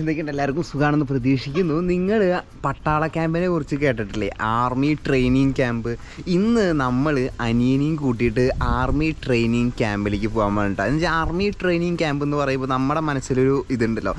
എല്ലാവർക്കും സുഖമാണെന്ന് പ്രതീക്ഷിക്കുന്നു. നിങ്ങൾ പട്ടാള ക്യാമ്പിനെ കുറിച്ച് കേട്ടിട്ടില്ലേ? ആർമി ട്രെയിനിങ് ക്യാമ്പ് ഇന്ന് നമ്മൾ അനിയനെയും കൂട്ടിയിട്ട് ആർമി ട്രെയിനിങ് ക്യാമ്പിലേക്ക് പോകാൻ വേണ്ടിയിട്ട് എന്ന് വെച്ചാൽ ആർമി ട്രെയിനിങ് ക്യാമ്പ് എന്ന് പറയുമ്പോൾ നമ്മുടെ മനസ്സിലൊരു ഇതുണ്ടല്ലോ.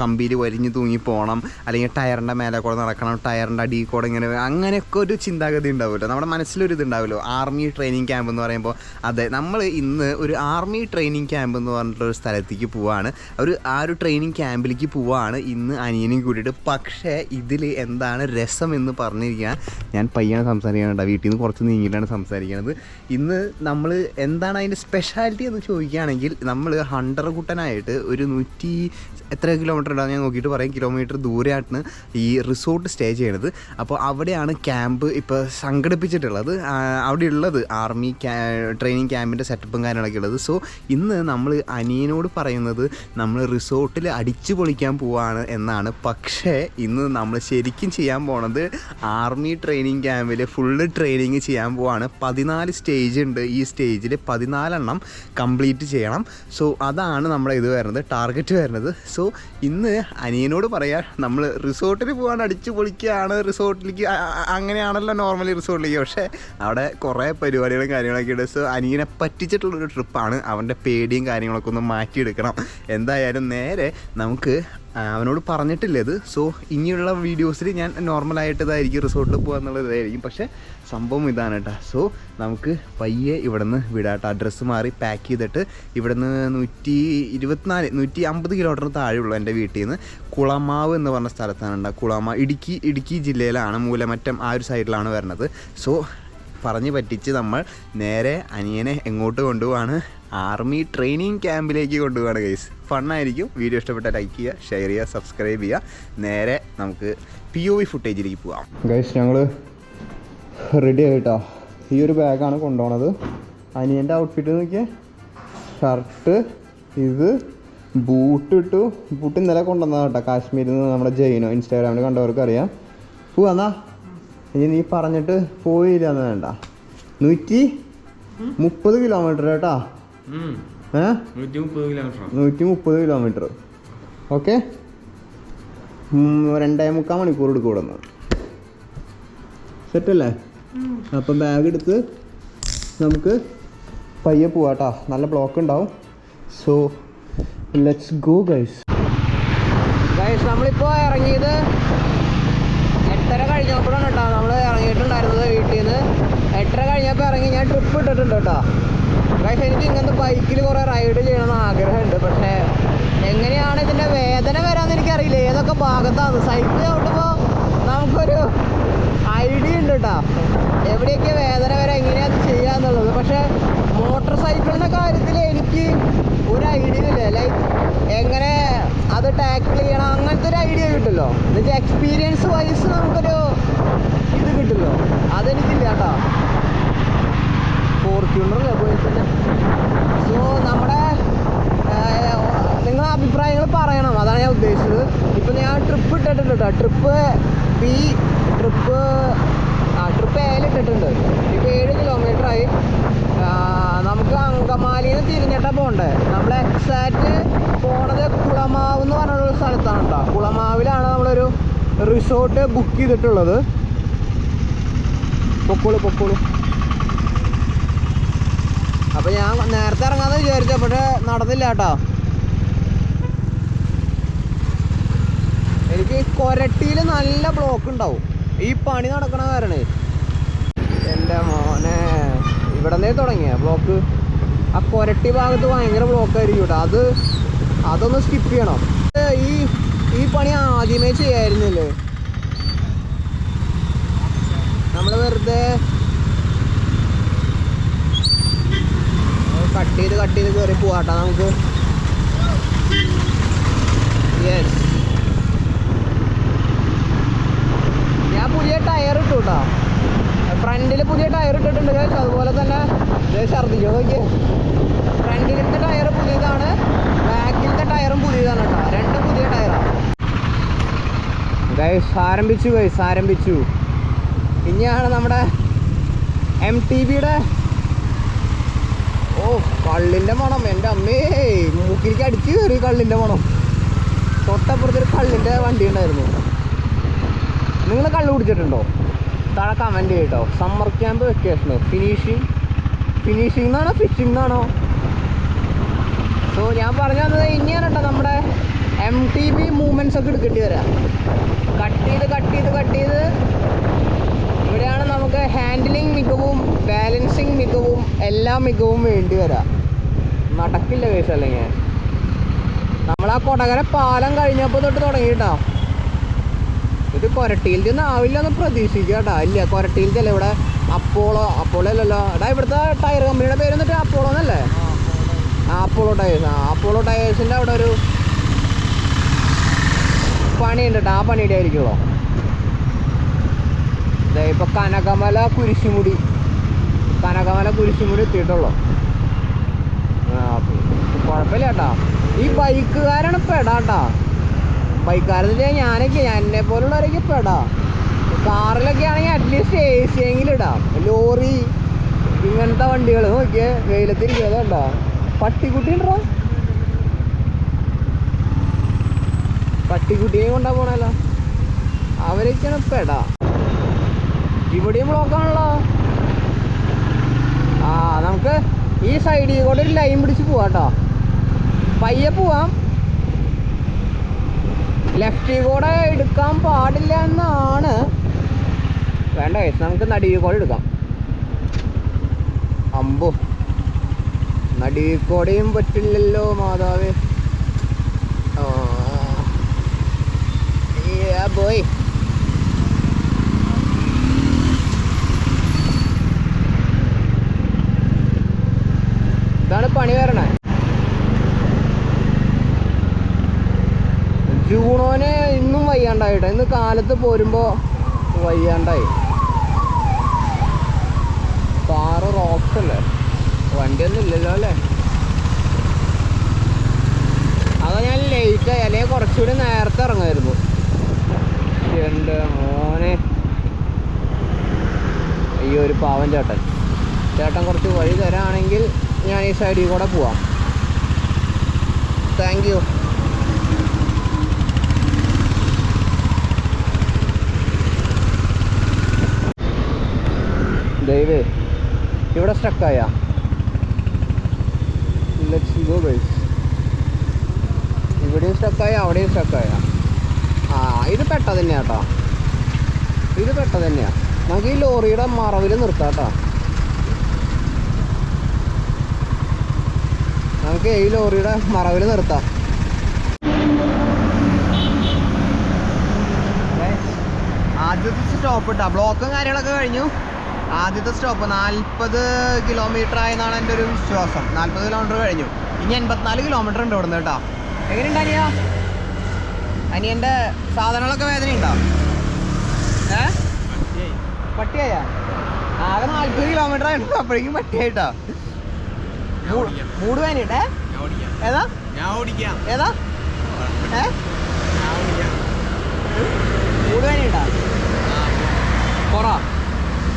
കമ്പിയിൽ വരിഞ്ഞ് തൂങ്ങി പോകണം അല്ലെങ്കിൽ ടയറിന്റെ മേലെ കൂടെ നടക്കണം ടയറിന്റെ അടി കൂടെ ഇങ്ങനെ അങ്ങനെയൊക്കെ ഒരു ചിന്താഗതി ഉണ്ടാവുമല്ലോ. നമ്മുടെ മനസ്സിലൊരു ഇതുണ്ടാവുമല്ലോ. ആർമി ട്രെയിനിങ് ക്യാമ്പ് എന്ന് പറയുമ്പോൾ അതെ നമ്മൾ ഇന്ന് ഒരു ആർമി ട്രെയിനിങ് ക്യാമ്പ് എന്ന് പറഞ്ഞിട്ടൊരു സ്ഥലത്തേക്ക് പോവാണ്. ഒരു ആ ഒരു ട്രെയിനിങ് ക്യാമ്പിലേക്ക് പോവാണ് ഇന്ന് അനിയനും കൂടിയിട്ട് പക്ഷേ ഇതിൽ എന്താണ് രസം എന്ന് പറഞ്ഞിരിക്കാൻ ഞാൻ പയ്യാണ് സംസാരിക്കാനുണ്ട് വീട്ടിൽ നിന്ന് കുറച്ച് നീങ്ങിയിട്ടാണ് സംസാരിക്കുന്നത് ഇന്ന് നമ്മൾ എന്താണ് അതിന്റെ സ്പെഷ്യാലിറ്റി എന്ന് ചോദിക്കുകയാണെങ്കിൽ നമ്മൾ ഹണ്ടർ കുട്ടനായിട്ട് ഒരു നൂറ്റി എത്ര കിലോമീറ്റർ ഉണ്ടാകും ഞാൻ നോക്കിയിട്ട് പറയും. കിലോമീറ്റർ ദൂരെയായിട്ടാണ് ഈ റിസോർട്ട് സ്റ്റേ ചെയ്യണത്. അപ്പോൾ അവിടെയാണ് ക്യാമ്പ് ഇപ്പോൾ സംഘടിപ്പിച്ചിട്ടുള്ളത്. ആ, അവിടെ ഉള്ളത് ആർമി ട്രെയിനിങ് ക്യാമ്പിന്റെ സെറ്റപ്പും കാര്യങ്ങളൊക്കെ ഉള്ളത്. സോ ഇന്ന് നമ്മൾ അനിയനോട് പറയുന്നത് നമ്മൾ റിസോർട്ടിൽ അടിച്ചു പൊളിക്കാൻ പോവാണ് എന്നാണ്. പക്ഷേ ഇന്ന് നമ്മൾ ശരിക്കും ചെയ്യാൻ പോണത് ആർമി ട്രെയിനിങ് ക്യാമ്പിൽ ഫുള്ള് ട്രെയിനിങ് ചെയ്യാൻ പോവാണ്. പതിനാല് സ്റ്റേജ് ഉണ്ട്. ഈ സ്റ്റേജിൽ പതിനാലെണ്ണം കംപ്ലീറ്റ് ചെയ്യണം. സോ അതാണ് നമ്മുടെ ഇത് വരുന്നത് ടാർഗറ്റ് വരുന്നത്. സോ ഇന്ന് അനിയനോട് പറയാം നമ്മൾ റിസോർട്ടിൽ പോകാൻ അടിച്ചു പൊളിക്കുകയാണ് റിസോർട്ടിലേക്ക് അങ്ങനെയാണല്ലോ നോർമലി റിസോർട്ടിലേക്ക്. പക്ഷേ അവിടെ കുറേ പരിപാടികളും കാര്യങ്ങളൊക്കെ ഉണ്ട്. സോ അനിയനെ പറ്റിച്ചിട്ടുള്ളൊരു ട്രിപ്പാണ്. അവന്റെ പേടിയും കാര്യങ്ങളൊക്കെ ഒന്ന് മാറ്റിയെടുക്കണം. എന്തായാലും നേരെ നമുക്ക് അവനോട് പറഞ്ഞിട്ടില്ല ഇത്. സോ ഇനിയുള്ള വീഡിയോസിൽ ഞാൻ നോർമലായിട്ട് ഇതായിരിക്കും റിസോർട്ടിൽ പോകുക എന്നുള്ളതായിരിക്കും പക്ഷേ സംഭവം ഇതാണ് കേട്ടോ സോ നമുക്ക് പയ്യെ ഇവിടെ നിന്ന് വിടാട്ടോ. അഡ്രസ്സ് മാറി പാക്ക് ചെയ്തിട്ട് ഇവിടെ നിന്ന് നൂറ്റി ഇരുപത്തിനാല് നൂറ്റി അമ്പത് കിലോമീറ്റർ താഴെയുള്ളൂ എന്റെ വീട്ടിൽ നിന്ന് കുളമാവ് എന്ന് പറഞ്ഞ സ്ഥലത്താണ് ഉണ്ടാകുക കുളമാവ് ഇടുക്കി ഇടുക്കി ജില്ലയിലാണ് മൂലമറ്റം ആ ഒരു സൈഡിലാണ് വരുന്നത് സോ പറഞ്ഞ് പറ്റിച്ച് നമ്മൾ നേരെ അനിയനെ എങ്ങോട്ട് കൊണ്ടുപോവാണ്? ആർമി ട്രെയിനിങ് ക്യാമ്പിലേക്ക് കൊണ്ടുപോവാണ് ഗൈസ് ഫണ്ണായിരിക്കും. വീഡിയോ ഇഷ്ടപ്പെട്ട ലൈക്ക് ചെയ്യുക ഷെയർ ചെയ്യുക സബ്സ്ക്രൈബ് ചെയ്യുക. നേരെ നമുക്ക് പി ഒ വി ഫുട്ടേജിലേക്ക് പോവാം. ഗൈസ് ഞങ്ങൾ റെഡി ആയിട്ടോ. ഈ ഒരു ബാഗാണ് കൊണ്ടുപോണത്. അനിയന്റെ ഔട്ട്ഫിറ്റ് നോക്കിയാൽ ഷർട്ട് ഇത് ബൂട്ട് ഇട്ടു. ബൂട്ട് ഇന്നലെ കൊണ്ടുവന്നതാണ് കേട്ടോ. കാശ്മീരിൽ നിന്ന് നമ്മുടെ ജൈനോ ഇൻസ്റ്റാഗ്രാമിൽ കണ്ടവർക്ക് അറിയാം പോവാന്നാ ഇനി നീ പറഞ്ഞിട്ട് പോയില്ല എന്ന് വേണ്ട. നൂറ്റി മുപ്പത് കിലോമീറ്റർ കേട്ടാ. നൂറ്റി മുപ്പത് കിലോമീറ്റർ ഓക്കെ? രണ്ടേ മുക്കാൽ മണിക്കൂർ എടുക്കും ഇവിടെ നിന്ന് സെറ്റല്ലേ? അപ്പം ബാഗ് എടുത്ത് നമുക്ക് പയ്യെ പോവാട്ടാ നല്ല ബ്ലോക്ക് ഉണ്ടാവും. So let's go guys guys നമ്മളിപ്പോൾ ഇറങ്ങിയത് എട്ടര കഴിഞ്ഞപ്പോഴാണ് കേട്ടോ നമ്മൾ ഇറങ്ങിയിട്ടുണ്ടായിരുന്നത് വീട്ടിൽ നിന്ന്. എട്ടര കഴിഞ്ഞപ്പോൾ ഇറങ്ങി. ഞാൻ ട്രിപ്പ് ഇട്ടിട്ടുണ്ട് കേട്ടോ ഗൈസ് എനിക്ക് ഇങ്ങനത്തെ ബൈക്കിൽ കുറേ റൈഡ് ചെയ്യണമെന്ന് ആഗ്രഹമുണ്ട്. പക്ഷേ എങ്ങനെയാണ് ഇതിന്റെ വേദന വരാമെന്ന് എനിക്കറിയില്ല. ഏതൊക്കെ ഭാഗത്താണ്? സൈക്കിൾ ചവിട്ടുമ്പോൾ നമുക്കൊരു ഐഡിയ ഉണ്ട് കേട്ടോ എവിടെയൊക്കെ വേദന വരെ എങ്ങനെയാണ് ചെയ്യാന്നുള്ളത് പക്ഷേ മോട്ടോർ സൈക്കിളിന്റെ കാര്യത്തിൽ എനിക്ക് ഒരു ഐഡിയ ഇല്ല. ലൈക്ക് എങ്ങനെ അത് ടാക്കിൾ ചെയ്യണം? അങ്ങനത്തെ ഒരു ഐഡിയ കിട്ടുമല്ലോ. എന്നുവെച്ചാൽ എക്സ്പീരിയൻസ് വൈസ് നമുക്കൊരു ഇത് കിട്ടുമല്ലോ. അതെനിക്കില്ല കേട്ടോ ഫോർച്യൂണറല്ലേ പോയി തന്നെ സോ നമ്മുടെ നിങ്ങളെ അഭിപ്രായങ്ങൾ പറയണം. അതാണ് ഞാൻ ഉദ്ദേശിച്ചത്. ഇപ്പം ഞാൻ ട്രിപ്പ് ഇട്ടിട്ടുണ്ട് കേട്ടോ ട്രിപ്പ് ബി ട്രിപ്പ് ആ ട്രിപ്പ് ഏഴ് ഇട്ടിട്ടുണ്ട്. ഇപ്പോൾ ഏഴ് കിലോമീറ്റർ ആയി. നമുക്ക് അങ്കമാലിയിൽ നിന്ന് തിരിഞ്ഞിട്ടാ പോകണ്ടേ നമ്മൾ എക്സാക്റ്റ് പോണത് കുളമാവ് എന്ന് പറഞ്ഞൊരു സ്ഥലത്താണ് കേട്ടോ കുളമാവിലാണ് നമ്മളൊരു റിസോർട്ട് ബുക്ക് ചെയ്തിട്ടുള്ളത്. പൊക്കോളൂ പൊക്കോളൂ. അപ്പൊ ഞാൻ നേരത്തെ ഇറങ്ങാന്ന് വിചാരിച്ച പക്ഷെ നടന്നില്ല കേട്ടോ. എനിക്ക് കൊരട്ടിയിൽ നല്ല ബ്ലോക്ക് ഉണ്ടാവും. ഈ പണി നടക്കണ കാരണേ. എന്റെ മോനെ ഇവിടെ നിന്നേ തുടങ്ങിയ ബ്ലോക്ക് ആ കൊരട്ടി ഭാഗത്ത് ഭയങ്കര ബ്ലോക്ക് ആയിരിക്കും കേട്ടോ. അത് അതൊന്ന് സ്കിപ്പ് ചെയ്യണം. ഈ ഈ പണി ആദ്യമേ ചെയ്യായിരുന്നില്ലേ? നമ്മൾ വെറുതെ കട്ട് ചെയ്ത് കട്ട് ചെയ്ത് കയറി പോവാട്ടോ നമുക്ക്. യെസ് ഞാൻ പുതിയ ടയർ ഇട്ടു കേട്ടോ ഫ്രണ്ടിൽ പുതിയ ടയർ ഇട്ടിട്ടുണ്ട് കേട്ടോ അതുപോലെ തന്നെ ദേ ഛർദ്ദിക്കോ നോക്കിയേ. ഫ്രണ്ടിലത്തെ ടയർ പുതിയതാണ് ബാക്കിലത്തെ ടയറും പുതിയതാണ് കേട്ടോ രണ്ടും പുതിയ ടയറാണ് ഗൈസ് ആരംഭിച്ചു ഗൈസ് ആരംഭിച്ചു. ഇനിയാണ് നമ്മുടെ എം ടി ബിയുടെ ഓ കള്ളിന്റെ മണം. എന്റെ അമ്മേ മൂക്കിലേക്ക് അടിച്ചു കയറി കള്ളിന്റെ മണം. തൊട്ടപ്പുറത്തൊരു കള്ളിന്റെ വണ്ടി ഉണ്ടായിരുന്നു. നിങ്ങൾ കള്ള് കുടിച്ചിട്ടുണ്ടോ? താഴെ കമന്റ് ചെയ്യട്ടോ. Summer camp vacation finishing finishing എന്നാണോ ഫിഷിംഗ് എന്നാണോ സോ ഞാൻ പറഞ്ഞു തന്നത് ഇനിയാണ് കേട്ടോ നമ്മുടെ എം ടി ബി മൂവ്മെന്റ്സ് ഒക്കെ എടുക്കേണ്ടി വരാം. കട്ട് ചെയ്ത് കട്ട് ചെയ്ത് കട്ട് ചെയ്ത് ഇവിടെയാണ് നമുക്ക് ഹാൻഡിലിംഗ് മികവും ബാലൻസിങ് മികവും എല്ലാ മികവും വേണ്ടി വരാം. നടക്കില്ല കേസ് അല്ലെങ്കിൽ നമ്മൾ ആ കൊടകര പാലം കഴിഞ്ഞപ്പോൾ തൊട്ട് തുടങ്ങിയിട്ടോ. ഇത് കൊരട്ടിയിൽ നിന്ന് ആവില്ല എന്ന് പ്രതീക്ഷിക്കുക കേട്ടോ ഇല്ല കൊരട്ടിയിൽ അല്ലേ ഇവിടെ അപ്പോളോ അപ്പോളോ അല്ലല്ലോ. എടാ ഇവിടുത്തെ ടയർ കമ്പനിയുടെ പേര് എന്നിട്ട് അപ്പോളോ എന്നല്ലേ? ആ അപ്പോളോ ടയേഴ്സ് ആ അപ്പോളോ ടയേഴ്സിന്റെ അവിടെ ഒരു പണിയുണ്ട് കേട്ടോ ആ പണിയുടെ ആയിരിക്കുമല്ലോ ദേ ഇപ്പൊ കനകമല കുരിശുമുടി. കനകമല കുരിശുമുടി എത്തിയിട്ടുള്ളൂ. കുഴപ്പമില്ല കേട്ടാ. ഈ ബൈക്കുകാരാണ് പെടാട്ടാ ബൈക്കുകാരെന്ന് ഞാനൊക്കെ എന്നെ പോലുള്ളവരൊക്കെ പെടാ. കാറിലൊക്കെ ആണെങ്കിൽ അറ്റ്ലീസ്റ്റ് എ സി എങ്കിലും ഇടാം. ലോറി ഇങ്ങനത്തെ വണ്ടികൾ. നോക്കിയേ വെയിലത്തിരിക്കുന്നത് കണ്ടാ? പട്ടിക്കുട്ടി ഉണ്ടോ പട്ടിക്കുട്ടിയെയും കൊണ്ടാ പോണല്ലോ അവരൊക്കെയാണ് പെടാ. ഇവിടെയും ബ്ലോക്കാണല്ലോ ആ നമുക്ക് ഈ സൈഡിൽ കൂടെ ഒരു ലൈൻ പിടിച്ച് പോവാം കേട്ടോ പയ്യെ പോവാം. ലെഫ്റ്റിൽ കൂടെ എടുക്കാൻ പാടില്ല എന്നാണ്. വേണ്ട കേസ് നമുക്ക് നടുവിൽ കൂടെ എടുക്കാം. അമ്പോ. നടുവിൽ കൂടെയും പറ്റില്ലല്ലോ മാതാവേ. ബോയ് ഇതാണ് പണി വരണേ ജൂണോന് ഇന്നും വയ്യാണ്ടായിട്ടോ ഇന്ന് കാലത്ത് പോരുമ്പോ വയ്യാണ്ടായി. പാറ റോക്സ് അല്ലേ വണ്ടിയൊന്നും ഇല്ലല്ലോ അല്ലേ? അതാ ഞാൻ ലേറ്റ് ആയി. അല്ലെങ്കിൽ കുറച്ചുകൂടി നേരത്തെ ഇറങ്ങായിരുന്നു. എന്റെ മോനെ. അയ്യോ ഒരു പാവൻ ചേട്ടൻ. ചേട്ടൻ കുറച്ച് വഴി തരാണെങ്കിൽ ഞാൻ ഈ സൈഡിൽ കൂടെ പോവാം. താങ്ക് യു ദൈവേ ഇവിടെ സ്റ്റക്കായ ലെറ്റ്സ് ഗോ ഗൈസ് ഇവിടെയും സ്റ്റക്കായ അവിടെയും സ്റ്റക്കായ ആ ഇത് പെട്ട തന്നെയാ കേട്ടോ ഇത് പെട്ട തന്നെയാ. നമുക്ക് ഈ ലോറിയുടെ മറവിൽ നിർത്താം കേട്ടോ നമുക്ക് ഈ ലോറിയുടെ മറവിൽ നിർത്താം. ആദ്യത്തെ സ്റ്റോപ്പ് ഇട്ടാ ബ്ലോക്കും കാര്യങ്ങളൊക്കെ കഴിഞ്ഞു. ആദ്യത്തെ സ്റ്റോപ്പ് നാൽപ്പത് കിലോമീറ്റർ ആയെന്നാണ് എന്റെ ഒരു വിശ്വാസം. നാൽപ്പത് കിലോമീറ്റർ കഴിഞ്ഞു. ഇനി എൺപത്തിനാല് കിലോമീറ്റർ ഉണ്ട് ഇവിടുന്ന് കേട്ടോ. എങ്ങനെയുണ്ട് അനിയ? അനിയന്റെ സാധനങ്ങളൊക്കെ ഉണ്ടോ ഏ? പട്ടിയായ? ആകെ നാൽപ്പത് കിലോമീറ്റർ ആയിട്ട് അപ്പോഴേക്കും പട്ടിയായിട്ടോ. മൂട് വേനയുണ്ടേ? ഏതാ? ഏതാ? ഏ? മൂട് വേനയുണ്ടാ? കൊറ.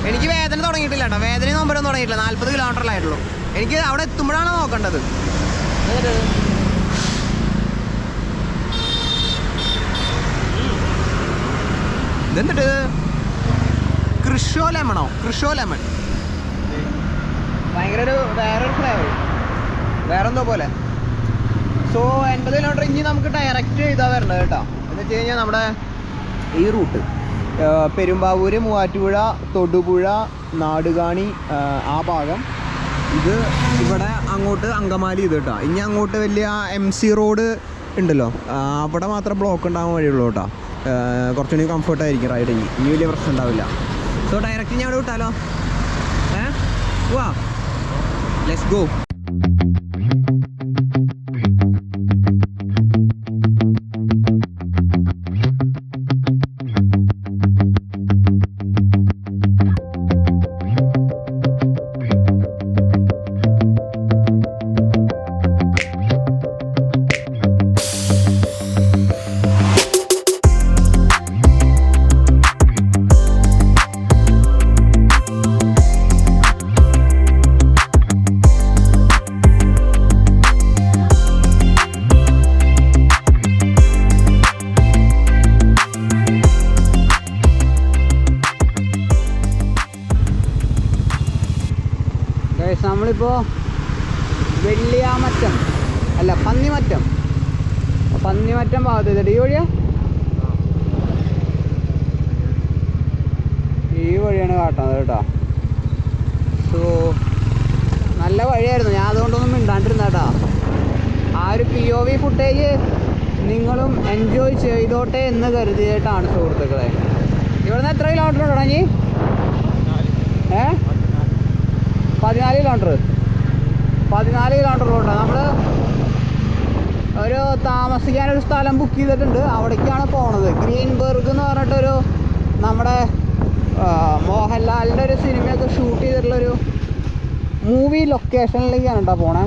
എനിക്ക് വേദന തുടങ്ങിയിട്ടില്ല കേട്ടോ. വേദന നോമ്പരൊന്നും തുടങ്ങിയിട്ടില്ല. നാല്പത് കിലോമീറ്ററിലായിട്ടുള്ളൂ. എനിക്ക് അവിടെ എത്തുമ്പോഴാണ് നോക്കേണ്ടത്. ഇതെന്നിട്ട് കൃഷോ ലെമണോ കൃഷോ ലെമൺ ഭയങ്കര ഒരു വേറൊരു ഫ്ലേവർ വേറെന്തോ പോലെ. സോ എൺപത് കിലോമീറ്റർ ഇനി നമുക്ക് ഡയറക്റ്റ് ഇതാ വരേണ്ടത് കേട്ടോ. എന്ന് വെച്ച് കഴിഞ്ഞാൽ നമ്മുടെ ഈ റൂട്ട് പെരുമ്പാവൂര് മൂവാറ്റുപുഴ തൊടുപുഴ നാടുകാണി ആ, ഭാഗം. ഇത് ഇവിടെ അങ്ങോട്ട് അങ്കമാലി ഇത് കേട്ടോ. ഇനി അങ്ങോട്ട് വലിയ എം സി റോഡ് ഉണ്ടല്ലോ. അവിടെ മാത്രം ബ്ലോക്ക് ഉണ്ടാകാൻ വഴിയുള്ളൂ കേട്ടോ. കുറച്ചുകൂടി കംഫർട്ടായിരിക്കും റൈഡിങ് ഇനി വലിയ പ്രശ്നം ഉണ്ടാവില്ല. സോ ഡയറക്റ്റ് ഞാൻ അവിടെ വിട്ടാലോ? ഏ? വാ ലെറ്റ്സ് ഗോ വെള്ളിയാമറ്റം. അല്ല പന്നിമറ്റം. പന്നിമറ്റം ഭാഗത്ത് ഈ വഴിയാ? ഈ വഴിയാണ് കാട്ടുന്നത് കേട്ടോ. സോ നല്ല വഴിയായിരുന്നു. ഞാൻ അതുകൊണ്ടൊന്നും മിണ്ടാണ്ടിരുന്ന കേട്ടോ. ആ ഒരു പി ഒ വി ഫുട്ടേജ് നിങ്ങളും എൻജോയ് ചെയ്തോട്ടെ എന്ന് കരുതിയിട്ടാണ് സുഹൃത്തുക്കളെ. ഇവിടുന്ന് എത്ര കിലോമീറ്റർ ഉണ്ടോ നീ? ഏ? പതിനാല് കിലോമീറ്റർ പതിനാല് കിലോമീറ്റർ റോഡാണ് നമ്മൾ ഒരു താമസിക്കാനൊരു സ്ഥലം ബുക്ക് ചെയ്തിട്ടുണ്ട്. അവിടേക്കാണ് പോണത്. ഗ്രീൻബർഗ് എന്ന് പറഞ്ഞിട്ടൊരു നമ്മുടെ മോഹൻലാലിന്റെ ഒരു സിനിമയൊക്കെ ഷൂട്ട് ചെയ്തിട്ടുള്ളൊരു മൂവി ലൊക്കേഷനിലേക്കാണ് കേട്ടോ പോണേ.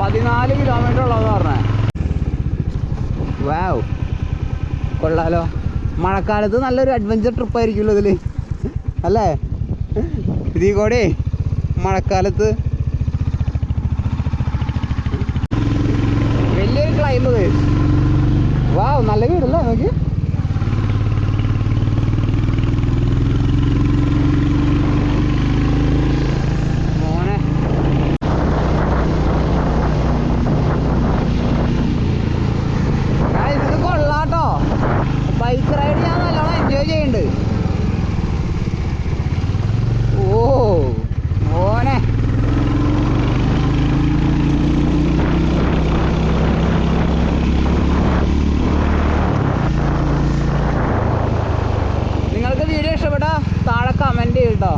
പതിനാല് കിലോമീറ്റർ ഉള്ളതെന്ന് പറഞ്ഞേ. വാവ് കൊള്ളാലോ. മഴക്കാലത്ത് നല്ലൊരു അഡ്വഞ്ചർ ട്രിപ്പായിരിക്കുമല്ലോ ഇതിൽ അല്ലേ? ഇതിൽ കൂടെ. മഴക്കാലത്ത്. വലിയൊരു ക്ലൈമ്പ് വാവ് നല്ല വീടല്ലേ നോക്കി മോനെ Guys, ഇത് കൊള്ളാട്ടോ ബൈക്ക് റൈഡ് ഞാൻ നല്ലോണം എൻജോയ് ചെയ്യുന്നുണ്ട് ഓ മോനെ നിങ്ങൾക്ക് വീഡിയോ ഇഷ്ടപ്പെട്ടാ താഴെ കമന്റ് ചെയ്യട്ടോ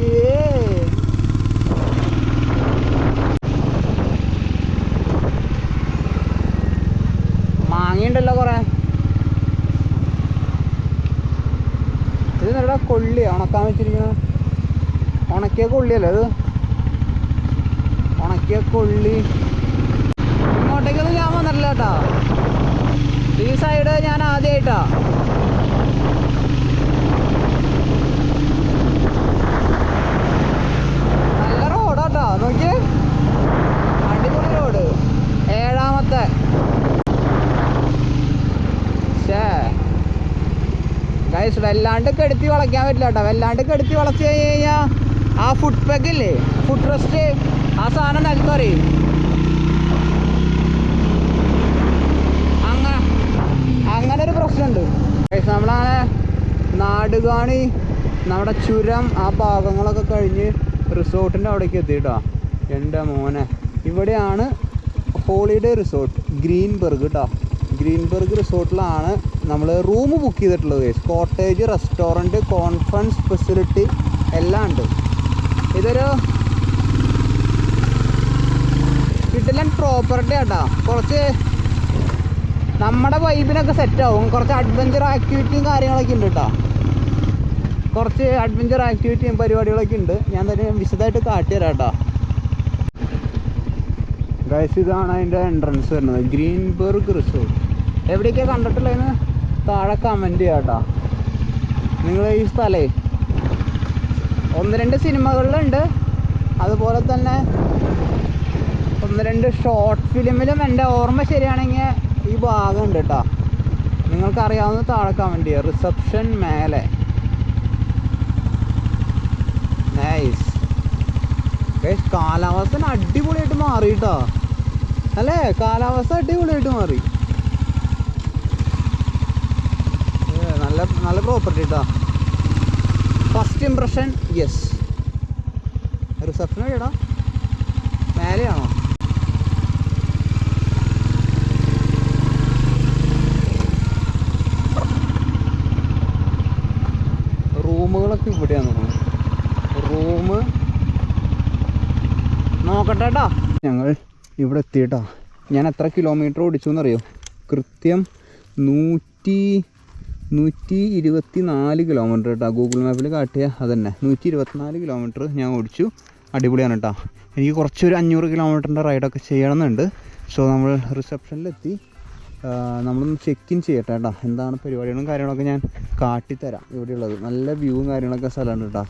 ഏ മാങ്ങയുണ്ടല്ലോ കുറെ ഇത് നല്ല കൊള്ളി ഉണക്കാൻ വെച്ചിരിക്കണ ഉണക്കിയ കൊള്ളിയല്ലേ അത്? ഉണക്കിയ കൊള്ളി. ഇങ്ങോട്ടേക്കൊന്നും ഞാൻ വന്നിട്ടില്ല കേട്ടോ. ഈ സൈഡ് ഞാൻ ആദ്യമായിട്ടാ നല്ല റോഡാട്ടോ നോക്കിയേ. അടിപൊളി റോഡ് ഏഴാമത്തെ. ഗൈസ് വല്ലാണ്ട് കെടുത്തി വളയ്ക്കാൻ പറ്റില്ല കേട്ടോ. വല്ലാണ്ട് കെടുത്തി വളച്ച് കഴിഞ്ഞ് കഴിഞ്ഞാൽ ആ ഫുഡ് പെഗില്ലേ ഫുഡ് റെസ്റ്റ് ആ സാധനം നിലത്തറിയും അങ്ങനെ ഒരു പ്രശ്നമുണ്ട്. നമ്മളങ്ങനെ നാടുകാണി നമ്മുടെ ചുരം ആ ഭാഗങ്ങളൊക്കെ കഴിഞ്ഞ് റിസോർട്ടിന്റെ അവിടേക്ക് എത്തി കേട്ടോ. എന്റെ മോനെ. ഇവിടെയാണ് ഹോളിഡേ റിസോർട്ട് ഗ്രീൻബെർഗ് കേട്ടോ. ഗ്രീൻബെർഗ് റിസോർട്ടിലാണ് നമ്മൾ റൂം ബുക്ക് ചെയ്തിട്ടുള്ളത് കോട്ടേജ് റെസ്റ്റോറന്റ് കോൺഫറൻസ് ഫെസിലിറ്റി എല്ലാം ഉണ്ട്. ഇതൊരു കിട്ടില്ല പ്രോപ്പർട്ടി ആട്ടാ. കുറച്ച് നമ്മുടെ വൈബിനൊക്കെ സെറ്റ് ആവും. കുറച്ച് അഡ്വഞ്ചർ ആക്ടിവിറ്റിയും കാര്യങ്ങളൊക്കെ ഉണ്ട് കേട്ടോ കുറച്ച് അഡ്വഞ്ചർ ആക്ടിവിറ്റിയും പരിപാടികളൊക്കെ ഉണ്ട്. ഞാൻ തന്നെ വിശദമായിട്ട് കാട്ടിത്തരാം കേട്ടോ ഗൈസ് ഇതാണ് അതിന്റെ എൻട്രൻസ് വരുന്നത്. Greenberg resort. എവിടെയൊക്കെയാണ് കണ്ടിട്ടുള്ളതെന്ന് താഴെ കമന്റ് ചെയ്യാം കേട്ടോ നിങ്ങൾ ഈ സ്ഥലേ ഒന്ന് രണ്ട് സിനിമകളിലുണ്ട്. അതുപോലെ തന്നെ ഒന്ന് രണ്ട് ഷോർട്ട് ഫിലിമിലും എന്റെ ഓർമ്മ ശരിയാണെങ്കിൽ ഈ ഭാഗം ഉണ്ട് കേട്ടോ. നിങ്ങൾക്കറിയാവുന്ന താഴെ കമന്റ് ചെയ്യുക റിസപ്ഷൻ മേലെ. നൈസ് കാലാവസ്ഥ അടിപൊളിയായിട്ട് മാറി കേട്ടോ. അല്ലേ? കാലാവസ്ഥ അടിപൊളിയായിട്ട് മാറി. നല്ല നല്ല പ്രോപ്പർട്ടി കേട്ടോ ഫസ്റ്റ് ഇംപ്രഷൻ യെസ് റിസപ്ഷൻ എവിടെയാ മേലെയാണോ? റൂമുകളൊക്കെ ഇവിടെയാണ് റൂം നോക്കട്ടെ കേട്ടോ ഞങ്ങൾ ഇവിടെ എത്തിയിട്ടാ. ഞാൻ എത്ര കിലോമീറ്റർ ഓടിച്ചു എന്നറിയോ? കൃത്യം നൂറ്റി നൂറ്റി ഇരുപത്തി നാല് കിലോമീറ്റർ കേട്ടോ ഗൂഗിൾ മാപ്പിൽ കാട്ടിയ അതന്നെ. നൂറ്റി ഇരുപത്തിനാല് കിലോമീറ്റർ ഞാൻ ഓടിച്ചു. അടിപൊളിയാണ് കേട്ടോ എനിക്ക് കുറച്ചൊരു അഞ്ഞൂറ് കിലോമീറ്ററിന്റെ റൈഡൊക്കെ ചെയ്യണമെന്നുണ്ട്. സോ നമ്മൾ റിസപ്ഷനിലെത്തി നമ്മളൊന്ന് ചെക്ക് ഇൻ ചെയ്യട്ടെ കേട്ടോ എന്താണ് പരിപാടികളും കാര്യങ്ങളൊക്കെ ഞാൻ കാട്ടിത്തരാം. ഇവിടെയുള്ളത്. നല്ല വ്യൂവും കാര്യങ്ങളൊക്കെ സ്ഥലമുണ്ട് കേട്ടോ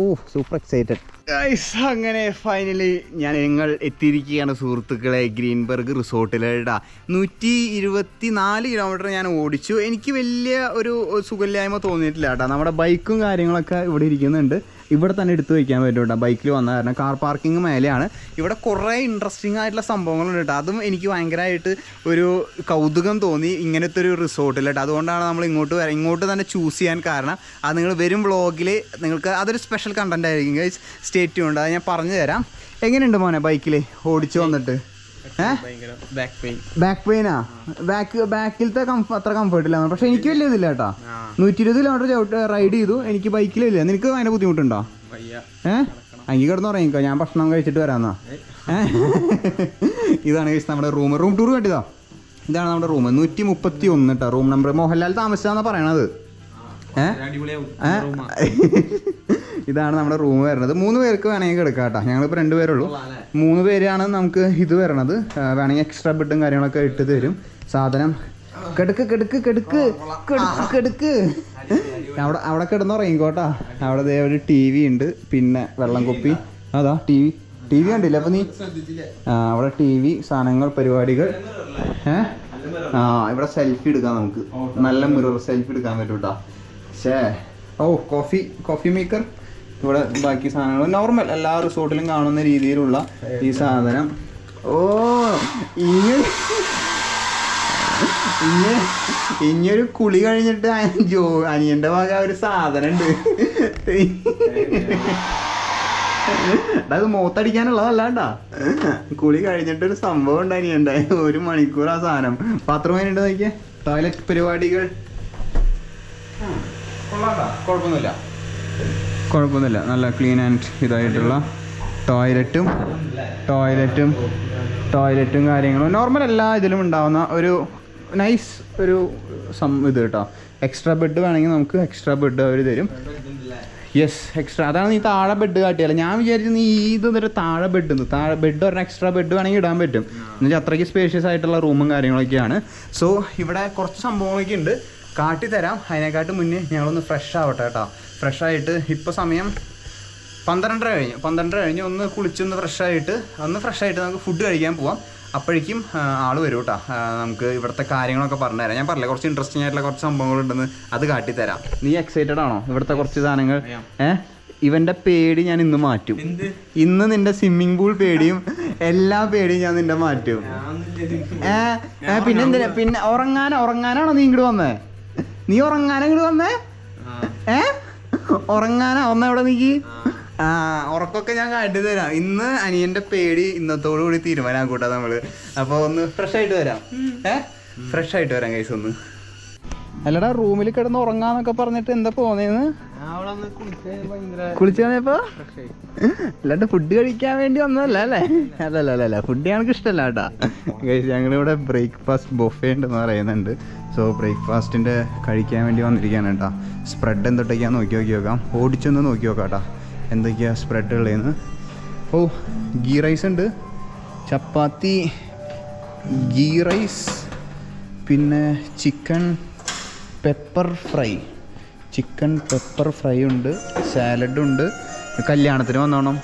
ഓ സൂപ്പർ എക്സൈറ്റഡ് ഗൈസ് അങ്ങനെ ഫൈനലി ഞാൻ നിങ്ങൾ എത്തിയിരിക്കുകയാണ് സുഹൃത്തുക്കളെ. ഗ്രീൻബർഗ് റിസോർട്ടിലേടാ നൂറ്റി ഇരുപത്തി നാല് കിലോമീറ്റർ ഞാൻ ഓടിച്ചു. എനിക്ക് വലിയ ഒരു സുഖമില്ലായ്മ തോന്നിയിട്ടില്ല കേട്ടോ. നമ്മുടെ ബൈക്കും കാര്യങ്ങളൊക്കെ ഇവിടെ ഇരിക്കുന്നുണ്ട്. ഇവിടെ തന്നെ എടുത്തു വയ്ക്കാൻ പറ്റും കേട്ടോ. ബൈക്കിൽ വന്ന കാരണം കാർ പാർക്കിംഗ് മേലെയാണ്. ഇവിടെ കുറേ ഇൻട്രസ്റ്റിംഗ് ആയിട്ടുള്ള സംഭവങ്ങളുണ്ട് കേട്ടോ. അതും എനിക്ക് ഭയങ്കരമായിട്ട് ഒരു കൗതുകം തോന്നി ഇങ്ങനത്തെ ഒരു റിസോർട്ടിൽ കേട്ടോ. അതുകൊണ്ടാണ് നമ്മൾ ഇങ്ങോട്ട് വരാൻ ഇങ്ങോട്ട് തന്നെ ചൂസ് ചെയ്യാൻ കാരണം അത് നിങ്ങൾ വരും വ്ളോഗിൽ നിങ്ങൾക്ക് അതൊരു സ്പെഷ്യൽ കണ്ടന്റ് ആയിരിക്കും സ്റ്റേറ്റ് ഉണ്ട് അത് ഞാൻ പറഞ്ഞു തരാം എങ്ങനെയുണ്ട് മോനെ ബൈക്കിൽ ഓടിച്ചു വന്നിട്ട്? ബാക്ക് ബാക്ക് പെയിനാ ബാക്ക് ബാക്കിലത്തെ അത്ര കംഫർട്ട് ഇല്ല. പക്ഷെ എനിക്ക് വലിയ ഇതില്ല കേട്ടോ. നൂറ്റി ഇരുപത് കിലോമീറ്റർ റൈഡ് ചെയ്തു. എനിക്ക് ബൈക്കിലില്ല നിനക്ക് അതിന്റെ ബുദ്ധിമുട്ടുണ്ടോ? ഏഹ് അങ്കി കിടന്ന് ഉറങ്ങിക്കോ. ഞാൻ ഭക്ഷണം കഴിച്ചിട്ട് വരാന്നാ. ഇതാണ് കഴിച്ചത് നമ്മുടെ റൂം റൂം ടൂർ കണ്ടിതാ? ഇതാണ് നമ്മുടെ റൂം നൂറ്റി മുപ്പത്തി ഒന്ന് കേട്ടോ റൂം നമ്പർ മോഹൻലാൽ താമസിച്ചാന്നാ പറയണത്. ഏഹ്? ഇതാണ് നമ്മുടെ റൂം വരുന്നത്. മൂന്ന് പേർക്ക് വേണമെങ്കിൽ എടുക്കാം കേട്ടോ ഞങ്ങളിപ്പോൾ രണ്ട് പേരുള്ളൂ മൂന്ന് പേരാണ് നമുക്ക് ഇത് വരണത്. വേണമെങ്കിൽ എക്സ്ട്രാ ബെഡും കാര്യങ്ങളൊക്കെ ഇട്ട് തരും. സാധനം. കെടുക്ക് കെടുക്ക് കെടുക്ക്. കെടുക്ക് കെടുക്ക്. അവിടെ അവിടെ കിടന്നുറങ്ങിക്കോട്ടാ അവിടെ ദേ ഒരു ടി വി ഉണ്ട്. പിന്നെ വെള്ളം കുപ്പി. അതാ ടി വി ടി വി കണ്ടില്ല? അപ്പൊ നീ? ആ അവിടെ ടി വി സാധനങ്ങൾ പരിപാടികൾ. ഏ? ആ ഇവിടെ സെൽഫി എടുക്കാം നമുക്ക്. നല്ല മുറിവ് സെൽഫി എടുക്കാൻ പറ്റൂട്ടാ. ഷേ ഓ കോഫി കോഫി മേക്കർ ഇവിടെ ബാക്കി സാധനങ്ങൾ നോർമൽ എല്ലാ റിസോർട്ടിലും കാണുന്ന രീതിയിലുള്ള ഈ സാധനം. ഓ ഇങ്ങനെ ഇങ്ങനെ ഇനിയൊരു കുളി കഴിഞ്ഞിട്ട് ജോ അനിയന്റെ ഭാഗ ഒരു സാധനം ഉണ്ട് അത് മൂത്തടിക്കാനുള്ളതല്ലാണ്ടാ? കുളി കഴിഞ്ഞിട്ട് ഒരു സംഭവം ഉണ്ട് അനിയന്റെ. ഒരു മണിക്കൂർ ആ സാധനം. പാത്രം അതിനുണ്ട് നോക്കിയേ. ടോയ്ലറ്റ് പരിപാടികൾ. കൊള്ളാട്ടാ കുഴപ്പമൊന്നുമില്ല. കുഴപ്പമൊന്നുമില്ല. നല്ല ക്ലീൻ ആൻഡ് ഇതായിട്ടുള്ള ടോയ്ലറ്റും ടോയ്ലറ്റും ടോയ്ലറ്റും കാര്യങ്ങളും. നോർമൽ എല്ലാ ഇതിലും ഉണ്ടാവുന്ന ഒരു നൈസ് ഒരു സം ഇത് കേട്ടോ. എക്സ്ട്രാ ബെഡ് വേണമെങ്കിൽ നമുക്ക് എക്സ്ട്രാ ബെഡ് അവർ തരും. യെസ് എക്സ്ട്രാ അതാണ് നീ താഴെ ബെഡ് കാട്ടിയല്ല ഞാൻ വിചാരിച്ചു നീ ഇത് ഒരു താഴെ ബെഡ് താഴെ ബെഡ് പറഞ്ഞാൽ എക്സ്ട്രാ ബെഡ് വേണമെങ്കിൽ ഇടാൻ പറ്റും. എന്നുവെച്ചാൽ അത്രയ്ക്ക് സ്പേഷ്യസ് ആയിട്ടുള്ള റൂമും കാര്യങ്ങളൊക്കെയാണ്. സോ ഇവിടെ കുറച്ച് സംഭവങ്ങളൊക്കെ ഉണ്ട്. കാട്ടിത്തരാം. അതിനെക്കാട്ട് മുന്നേ ഞങ്ങളൊന്ന് ഫ്രഷ് ആവട്ടെ കേട്ടോ. ഫ്രഷ് ആയിട്ട് ഇപ്പോൾ സമയം പന്ത്രണ്ടര കഴിഞ്ഞു. പന്ത്രണ്ടര കഴിഞ്ഞ് ഒന്ന് കുളിച്ചൊന്ന് ഫ്രഷായിട്ട് ഒന്ന് ഫ്രഷായിട്ട് നമുക്ക് ഫുഡ് കഴിക്കാൻ പോവാം. അപ്പോഴേക്കും ആൾ വരും കേട്ടോ നമുക്ക് ഇവിടുത്തെ കാര്യങ്ങളൊക്കെ പറഞ്ഞുതരാം ഞാൻ പറഞ്ഞില്ല കുറച്ച് ഇൻട്രസ്റ്റിംഗ് ആയിട്ടുള്ള കുറച്ച് സംഭവങ്ങളുണ്ടെന്ന് അത് കാട്ടിത്തരാം നീ എക്സൈറ്റഡ് ആണോ ഇവിടുത്തെ കുറച്ച് സാധനങ്ങൾ? ഏഹ് ഇവന്റെ പേടി ഞാൻ ഇന്ന് മാറ്റും. ഇന്ന് നിന്റെ സ്വിമ്മിംഗ് പൂൾ പേടിയും എല്ലാ പേടിയും ഞാൻ നിന്റെ മാറ്റും. ഏഹ് പിന്നെ എന്തിനാ? പിന്നെ ഉറങ്ങാൻ ഉറങ്ങാനാണോ നീ ഇങ്ങോട്ട് വന്നേ? നീ ഉറങ്ങാനാ ഇങ്ങോട്ട് വന്നേ? ഏ? ഉറങ്ങാനാ? വന്ന ഇവിടെ നീക്ക്? ആ. ഉറക്കൊക്കെ ഞാൻ കാട്ടി തരാം. ഇന്ന് അനിയന്റെ പേടി ഇന്നത്തോടു കൂടി തീരുമാനാക്കൂട്ടാ നമ്മൾ. അപ്പൊ ഒന്ന് ഫ്രഷ് ആയിട്ട് വരാം. ഏ? ഫ്രഷ് ആയിട്ട് വരാം കൈസ് ഒന്ന്. അല്ലടാ റൂമിൽ കിടന്ന് ഉറങ്ങാന്നൊക്കെ പറഞ്ഞിട്ട് എന്താ പോന്നേന്ന്? കുളിച്ചു അല്ലാണ്ട് ഫുഡ് കഴിക്കാൻ വേണ്ടി വന്നതല്ല അല്ലേ? അല്ലല്ല അല്ല അല്ല ഫുഡ് ഞങ്ങൾക്ക് ഇഷ്ടമല്ല കേട്ടാ. ഞങ്ങളിവിടെ ബ്രേക്ക്ഫാസ്റ്റ് ബൊഫേ ഉണ്ടെന്ന് പറയുന്നുണ്ട്. സോ ബ്രേക്ക്ഫാസ്റ്റിന്റെ കഴിക്കാൻ വേണ്ടി വന്നിരിക്കുകയാണ് കേട്ടോ. സ്പ്രെഡ് എന്തൊട്ടൊക്കെയാന്ന് നോക്കി നോക്കി നോക്കാം. ഓടിച്ചൊന്ന് നോക്കി നോക്കാം കേട്ടോ. എന്തൊക്കെയാ സ്പ്രെഡ് ഉള്ളതെന്ന് ഓ ഗീ റൈസ് ഉണ്ട്. ചപ്പാത്തി ഗീ റൈസ് പിന്നെ chicken pepper fry chicken pepper fry ഉണ്ട് സാലഡ് ഉണ്ട്. കല്യാണത്തിന് വന്നോണം.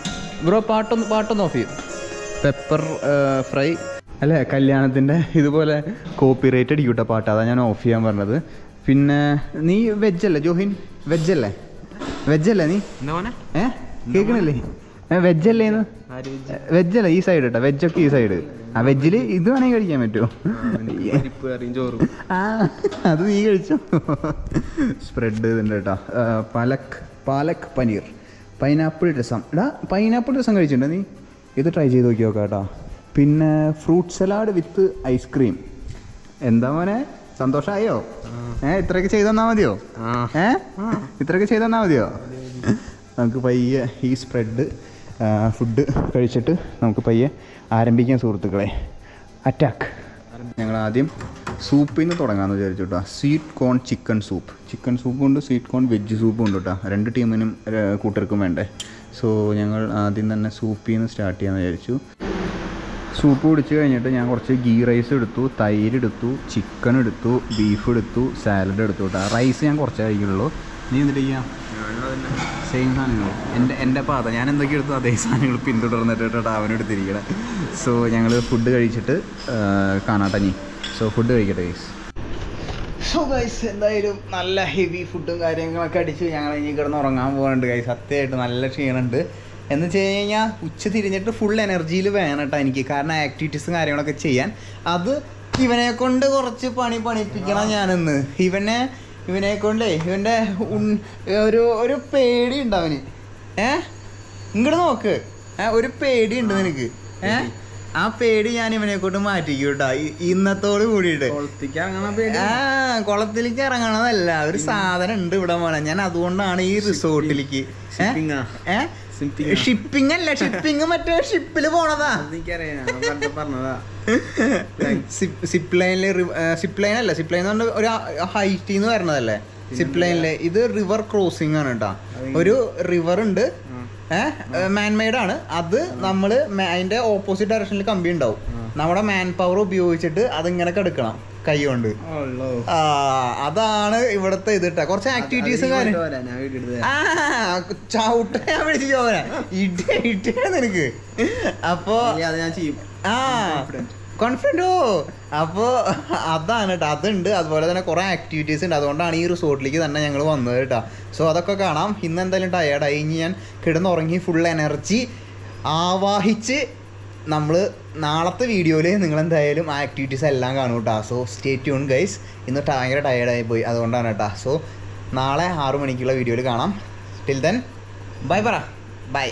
ബ്രോ പാട്ടൊന്ന് പാട്ടൊന്ന് ഓഫ് ചെയ്യും പെപ്പർ ഫ്രൈ അല്ലേ കല്യാണത്തിന്റെ ഇതുപോലെ കോപ്പി റേറ്റ് അടിക്കൂട്ട പാട്ട്. അതാണ് ഞാൻ ഓഫ് ചെയ്യാൻ പറഞ്ഞത്. പിന്നെ നീ വെജ് അല്ലേ ജോഹിൻ? വെജ് അല്ലേ? വെജ് അല്ലേ നീ? ഏ? കേൾക്കണില്ലേ വെജ് അല്ലേ വെജ് അല്ല ഈ സൈഡ് കേട്ടോ ഒക്കെ ഈ സൈഡ് ആ വെജിൽ ഇത് വേണമെങ്കിൽ കഴിക്കാൻ പറ്റുമോ ആ അത് നീ കഴിച്ചോ. സ്പ്രെഡ് ഇതുണ്ട് കേട്ടോ പാലക് പാലക് പനീർ. പൈനാപ്പിൾ രസം. എടാ പൈനാപ്പിൾ രസം കഴിച്ചിട്ടുണ്ടോ നീ? ഇത് ട്രൈ ചെയ്ത് നോക്കി നോക്കാം കേട്ടോ പിന്നെ ഫ്രൂട്ട് സലാഡ് വിത്ത് ഐസ്ക്രീം എന്താ മോനെ? സന്തോഷമായോ ഏ ഇത്രയൊക്കെ ചെയ്തെന്നാ മതിയോ? ആ. ഏ? ഇത്രയൊക്കെ ചെയ്തെന്നാ മതിയോ? നമുക്ക് പയ്യെ ഈ സ്പ്രെഡ് ഫുഡ് കഴിച്ചിട്ട് നമുക്ക് പയ്യെ ആരംഭിക്കാം സുഹൃത്തുക്കളെ. അറ്റാക്ക് ഞങ്ങൾ ആദ്യം സൂപ്പിൽ നിന്ന് തുടങ്ങാമെന്ന് വിചാരിച്ചു കേട്ടോ sweet corn chicken soup chicken സൂപ്പും ഉണ്ട് സ്വീറ്റ് കോൺ വെജ് സൂപ്പും ഉണ്ട് കേട്ടോ രണ്ട് ടീമിനും കൂട്ടർക്കും വേണ്ടേ. സോ ഞങ്ങൾ ആദ്യം തന്നെ സൂപ്പിൽ നിന്ന് സ്റ്റാർട്ട് ചെയ്യാമെന്ന് വിചാരിച്ചു. സൂപ്പ് കുടിച്ച് കഴിഞ്ഞിട്ട് ഞാൻ കുറച്ച് ഗീ റൈസ് എടുത്തു തൈര് എടുത്തു ചിക്കൻ എടുത്തു ബീഫ് എടുത്തു സാലഡ് എടുത്തു കേട്ടോ റൈസ് ഞാൻ കുറച്ച് കഴിക്കുള്ളൂ. നീ എന്നിട്ട് ചെയ്യാം? സെയിം സാധനങ്ങൾ. എന്റെ എന്റെ പാത. ഞാൻ എന്തൊക്കെ എടുത്തു അതേ സാധനങ്ങൾ പിന്തുടർന്നിട്ട് കേട്ടോ അവനെടുത്തിരിക്കണേ സോ ഞങ്ങൾ ഫുഡ് കഴിച്ചിട്ട് കാണാട്ടെ നീ സോ ഫുഡ് കഴിക്കട്ടെ ഗൈസ് സോ ഗൈസ് എന്തായാലും നല്ല ഹെവി ഫുഡും കാര്യങ്ങളൊക്കെ അടിച്ച്. ഞങ്ങൾ ഇനി കിടന്ന് ഉറങ്ങാൻ പോകുന്നുണ്ട് ഗൈസ് സത്യമായിട്ട് നല്ല ക്ഷീണമുണ്ട് എന്ന് വെച്ച് കഴിഞ്ഞാൽ ഉച്ച തിരിഞ്ഞിട്ട് ഫുൾ എനർജിയിൽ വേണം കേട്ടോ എനിക്ക്. കാരണം ആക്ടിവിറ്റീസും കാര്യങ്ങളൊക്കെ ചെയ്യാൻ. അത് ഇവനെ കൊണ്ട് കുറച്ച് പണി പണിപ്പിക്കണം ഞാനിന്ന്. ഇവനെ ഇവനെ കൊണ്ടേ ഇവന്റെ ഒരു ഒരു പേടി ഉണ്ട് അവന്. ഏ? ഇങ്ങോട്ട് നോക്ക്. ഏ ഒരു പേടി ഉണ്ട് നിനക്ക്. ഏ? ആ പേടി ഞാൻ ഇവനെ കൊണ്ട് മാറ്റിക്കും കേട്ടോ ഇന്നത്തോട് കൂടിയിട്ട്. ആ കുളത്തിലേക്ക് ഇറങ്ങണതല്ല. ഒരു സാധനം ഉണ്ട് ഇവിടെ മോനെ. ഞാൻ അതുകൊണ്ടാണ് ഈ റിസോർട്ടിലേക്ക്. ഏ? ഷിപ്പിംഗ് അല്ല ഷിപ്പിംഗ് മറ്റേ ഷിപ്പിൽ പോണതാ. പറഞ്ഞതാ. സിപ്പ് ലൈനിൽ സിപ്പ് ലൈൻ അല്ല സിപ്പ് ലൈൻ എന്ന് ഒരു ഹൈറ്റിൽ നിന്ന് വരണതല്ലേ സിപ്പ് ലൈനിൽ ഇത് റിവർ ക്രോസിംഗ് ആണ് കേട്ടോ ഒരു റിവർ ഉണ്ട്. മാൻമെയ്ഡ് ആണ്. അത് നമ്മൾ അതിന്റെ ഓപ്പോസിറ്റ് ഡയറക്ഷനിൽ കമ്പി ഉണ്ടാവും. നമ്മുടെ മാൻ പവർ ഉപയോഗിച്ചിട്ട് അതിങ്ങനെ കെടുക്കണം കൈ കൊണ്ട് അതാണ് ഇവിടത്തെ ഇത് കേട്ടോ കുറച്ച് ആക്ടിവിറ്റീസ് കാര്യം. ഞാൻ ചവിട്ട വിളിച്ചു ചോദന നിനക്ക്. അപ്പോ ആ കോൺഫിഡന്റ് ഓ അപ്പോൾ അതാണ് കേട്ടോ അതുണ്ട്. അതുപോലെ തന്നെ കുറേ ആക്ടിവിറ്റീസ് ഉണ്ട്. അതുകൊണ്ടാണ് ഈ റിസോർട്ടിലേക്ക് തന്നെ ഞങ്ങൾ വന്നത് കേട്ടോ സോ അതൊക്കെ കാണാം. ഇന്ന് എന്തായാലും ടയേർഡായി ഇനി ഞാൻ കിടന്നുറങ്ങി ഫുൾ എനർജി ആവാഹിച്ച് നമ്മൾ നാളത്തെ വീഡിയോയിൽ നിങ്ങൾ എന്തായാലും ആ ആക്ടിവിറ്റീസ് എല്ലാം കാണും കേട്ടോ സോ സ്റ്റേ ട്യൂൺ ഗൈസ് ഇന്ന് ഭയങ്കര ടയേർഡായി പോയി. അതുകൊണ്ടാണ് കേട്ടോ സോ നാളെ ആറു മണിക്കുള്ള വീഡിയോയിൽ കാണാം. ടിൽ ദെൻ ബൈ പറ. ബൈ